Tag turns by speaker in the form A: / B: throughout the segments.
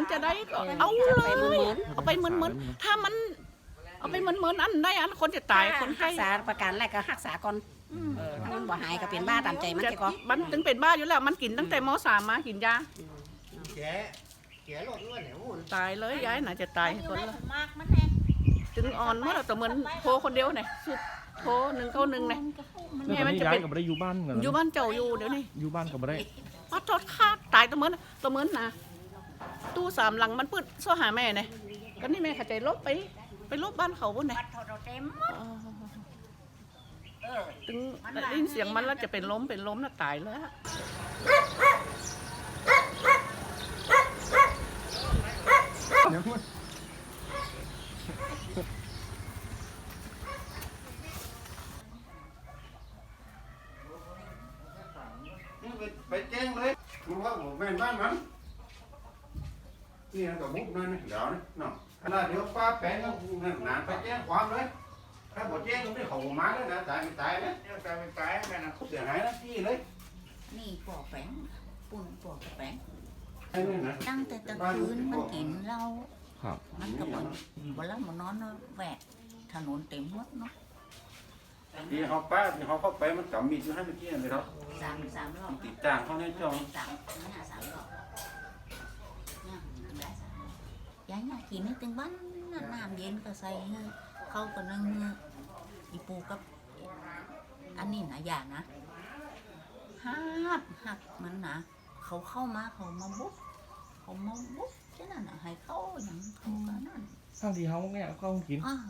A: กันจะได้ก็เอาเลยเอาไปเหมือนๆถ้ามันเอาไปเหมือนๆอันได้อันคนจะตายคนไข้
B: รักษาประกันแรกก็รักษาก่อนเออถ้ามันบ่หายก็เป็นบ้าตามใจมัน
A: จะ
B: จะก็
A: มันถึงเป็นบ้าอยู่แล้วมันกินตั้งแต่มสามมากินยา
C: แกแกหลดด้วยเนี่ยโอ้ย
A: ตายเลยยายน่าจะตายคนละ
D: มากมันแน่
A: ถึงอ่อนเมื่อแต่เหมือนโทรคนเดียวเนี่ยสุดโทรหนึ่งเก้าหนึ่งเนี่ย
E: แล้วตอนนี้ย้ายกับไม่ได้อยู่บ้านกัน
A: อยู่บ้านเจ้าอยู่เดี๋ยวนี้
E: อยู่บ้านกับไม่ได้
A: ปัดทอดขาดตายตะเหมือนตะเหมือนนะ ตู้สามหลังมันปืดโซหาแม่เนี่ยก็นี่แม่เข้าใจลบไป ไปลบบ้านเขาบุญเนี่ย
B: บัดโทรเต็มเออ
A: ถึงได้ยินเสียงมันแล้วจะเป็นล้มเป็นล้มน่ะตายแล้ว
F: ไปแจ้งเลยมันว่าผมแม่นบ้านมัน นี่กับมุกนั่นเดี๋ยวนี่เนาะขนาดเดี๋ยวป้าแปลงก็นานไปแจ้งความเลย ถ้าบอกแจ้งก็ไม่เขามาแล้วนะตายไม่ตายนะตายไม่ตายแม่นะเสียหายนะที่เลย
D: นี่ปอกแป้งปุ่นปอกแป้ง
F: ไอ้นี่นะ
D: ตั้งแต่ตะคืนมันกินเหล้า
E: ครับ
D: มันก็บ่บ่เหล้ามันนอนเนาะแหวกถนนเต็มหมดเนาะ
F: ที่เขาป้าที่เขาเข้าไปมันกำมีดอยู่ให้เมื่อกี้เลยครับ
D: สามสามรอบ
F: ติดจ้างเขาในจอง
D: สามหน้าสามรอบเนี่ยมันได้สามรอบยาย น่ากินนี่ตึงบ้านน่ะน้ำเย็นก็ใส่ให้เข้ากับนึ่งอีปูกับ อันนี้นะอย่างนะหักหักมันนะเขาเข้ามาเขามาบุ๊บเขามาบุ๊บแค่นั้นนะให้เข้าอย่างเขาก็นั่น
E: ทั้งที่เขาเนี่ยเขากิน
D: อ้าว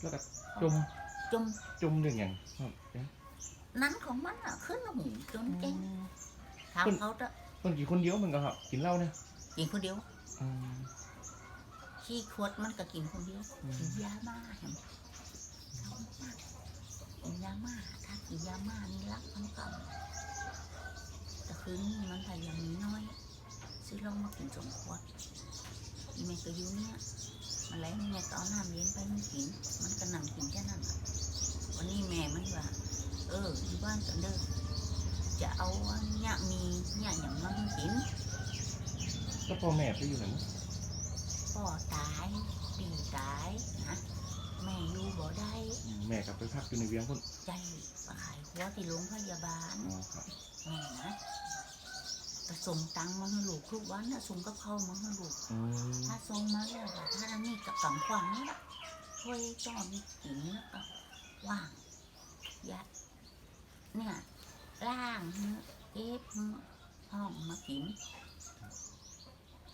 E: แล้วก็จม
D: จม
E: จมอย่างอย่างครับ
D: นั้นของมันอะขึ้นหูจนเก่งถามเขาจะ
E: คนกี่คนเดียวมันก็ครับกินเหล้าเนี่ย
D: กินคนเดียว
E: อืม
D: ขี้ขวดมันก็กินคนเดียวกินยามาเห็นกินยามาถ้ากินยามานี่รักมันก็แต่คืนนี้มันพยายามมีน้อย ซื้อล้ามากินสองขวดอีแม่ก็อยู่เนี่ยมาแล้วแม่ก็เอาน้ำเย็นไปมันกิน มันก็นั่งกินแค่นั้นวันนี้แม่มันว่า เอออยู่บ้านกันเด้อจะเอาเนี่ยมีเนี่ยอย่างมาให้กิน
E: แล้วพ่อแม่ไปอยู่ไหนมั้ง
D: พ่อตายปีตายนะแม่อยู่บ่ได้
E: อืมแม่กลับไปพักอยู่ในเวียงคน
D: ใจไปขายหัวที่โรงพยาบาล
E: อ๋อครับ
D: แม่นะแต่ส่งตังค์มาให้ลูกทุกวันนะส่งกับเขาวมาให้ลูก
E: อืม
D: ถ้าส่งมาแล้วก็ถ้าอันนี้กับกำขวัญนี่ละช่วยจอนกินแล้วก็ว่างยัดเนี่ยล่างเนื้อเก็บเนื้อห้องมากิน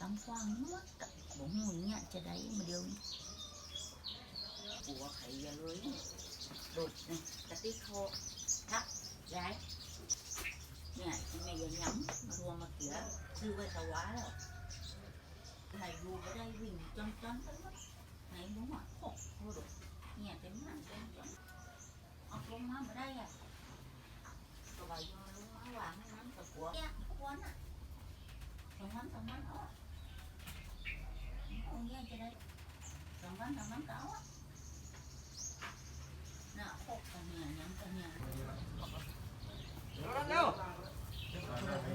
D: กำขวัญมัดกับบ่หูเนี่ยจะได้มาเดียวนี้ปัวไข่ยาเลยดูดนี่กะติโคทักย้ายเนี่ยที่แม่ยังย้ำมารวมมาเกี่ยซื้อไว้ถวายแล้ว ไหนดูไม่ได้ว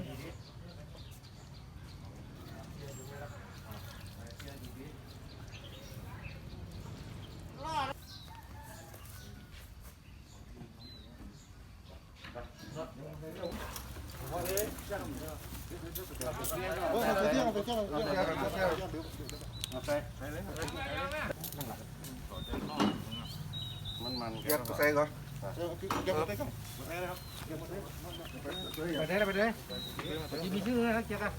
D: ิ่งจนจนไปหมดไหนรู้ว่าโอ้โหดูเนี่ยเต็ มหนังเต็มจนเอาลงมาไม่ได้อ่ะตัวใบยอลงมาหวานให้มันกับหัวเนี่ยทุกวันอ่ะสองวันสองวันเอาอะเอาเนี่ยจะได้สองวันสองวันก็เอาอ่ะน่ะพกกันเนี่ยยังกันเนี่ย
F: มันมัน
C: เก็บใส่ก่อนเก็บใส่ก่อน
G: ไปได้ไปได้มีมีชื่อนะเจ๊กัน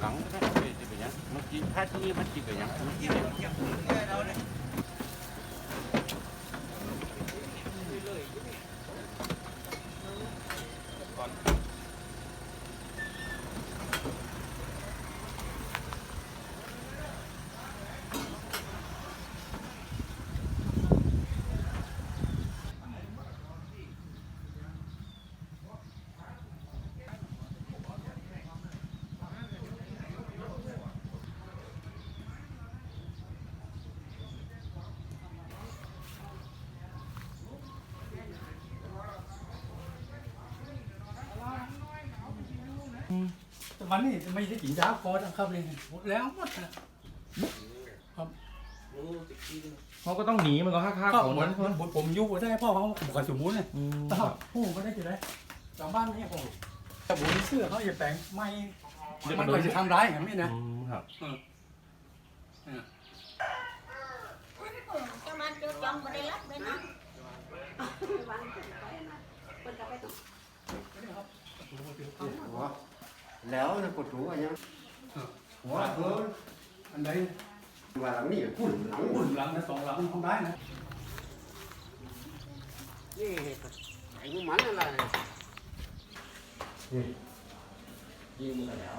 F: หลังจะเป็นยังมันกินถ้าที่มันกินเป็นยัง
G: วันนี้ไม่ได้กินยาคอทั้งครับเลยหมดแล้วหมดนะ
E: เขาก็ต้องหนีมันก็ค่าค่า
G: ก็
E: ของ
G: เหมื
E: มั
G: อน
E: น
G: ผมผมอยู่ได้พ่อเขาบุกกระสุนมุนเนี่ย
E: อืม
G: ค
E: ค
G: รั
E: รั
G: บบผู้ก็ได้จะได้ชาวบ้านนี่ผมแต่บุญเสื้อเขาอย่าแปลงไม่มันก็จะทำร้ายอย่างนี้นะ
E: อืมครับ
D: cho nên cho chồng mà đi lắp bên đó
C: หัว แล้วนะกดถูอะไรยังหัวเออ
G: อันใด
C: ว่าหลังนี่พุ่นหลัง
G: บุญหลังนะสองหลังทำร้ายนะ
C: นี่ไอ้พวกมันอะไร
E: ยิงมันแล้ว